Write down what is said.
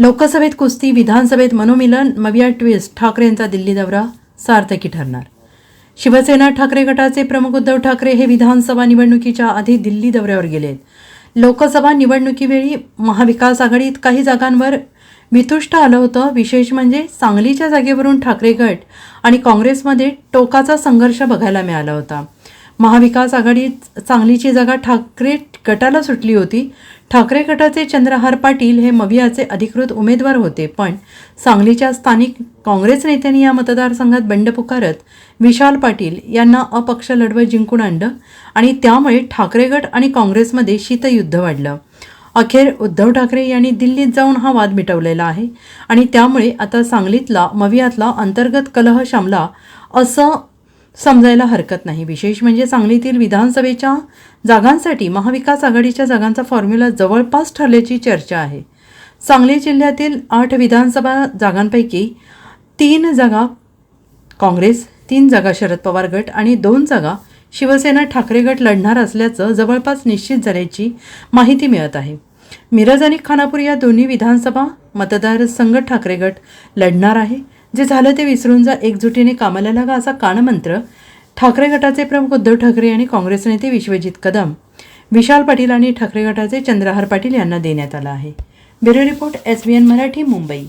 लोकसभेत कुस्ती विधानसभेत मनोमिलन मविया ट्विस्ट ठाकरेंचा दिल्ली दौरा सार्थकी ठरणार. शिवसेना ठाकरे गटाचे प्रमुख उद्धव ठाकरे हे विधानसभा निवडणुकीच्या आधी दिल्ली दौऱ्यावर गेलेत. लोकसभा निवडणुकीवेळी महाविकास आघाडीत काही जागांवर वितुष्ट आलं होतं. विशेष म्हणजे सांगलीच्या जागेवरून ठाकरे गट आणि काँग्रेसमध्ये टोकाचा संघर्ष बघायला मिळाला होता. महाविकास आघाडीत सांगलीची जागा ठाकरे गटाला सुटली होती. ठाकरे गटाचे चंद्रहार पाटील हे मवियाचे अधिकृत उमेदवार होते पण सांगलीच्या स्थानिक काँग्रेस नेत्यांनी या मतदारसंघात बंड पुकारत विशाल पाटील यांना अपक्ष लढवत जिंकून आणलं आणि त्यामुळे ठाकरे गट आणि काँग्रेसमध्ये शीतयुद्ध वाढलं. अखेर उद्धव ठाकरे यांनी दिल्लीत जाऊन हा वाद मिटवलेला आहे आणि त्यामुळे आता सांगलीतला मवियातला अंतर्गत कलह शामला असं समजायला हरकत नाही. विशेष म्हणजे सांगलीतील विधानसभेच्या जागांसाठी महाविकास आघाडीच्या जागांचा फॉर्म्युला जवळपास ठरल्याची चर्चा आहे. सांगली जिल्ह्यातील आठ विधानसभा जागांपैकी तीन जागा काँग्रेस तीन जागा शरद पवार गट आणि दोन जागा शिवसेना ठाकरे गट लढणार असल्याचं जवळपास निश्चित झाल्याची माहिती मिळत आहे. मिरज आणि खानापूर या दोन्ही विधानसभा मतदारसंघ ठाकरे गट लढणार आहे. जे झालं ते विसरून जा एकजुटीने कामाला लागा असा कानमंत्र ठाकरे गटाचे प्रमुख उद्धव ठाकरे आणि काँग्रेस नेते विश्वजित कदम विशाल पाटील आणि ठाकरे गटाचे चंद्रहार पाटील यांना देण्यात आला आहे. Bureau report S B N Marathi Mumbai.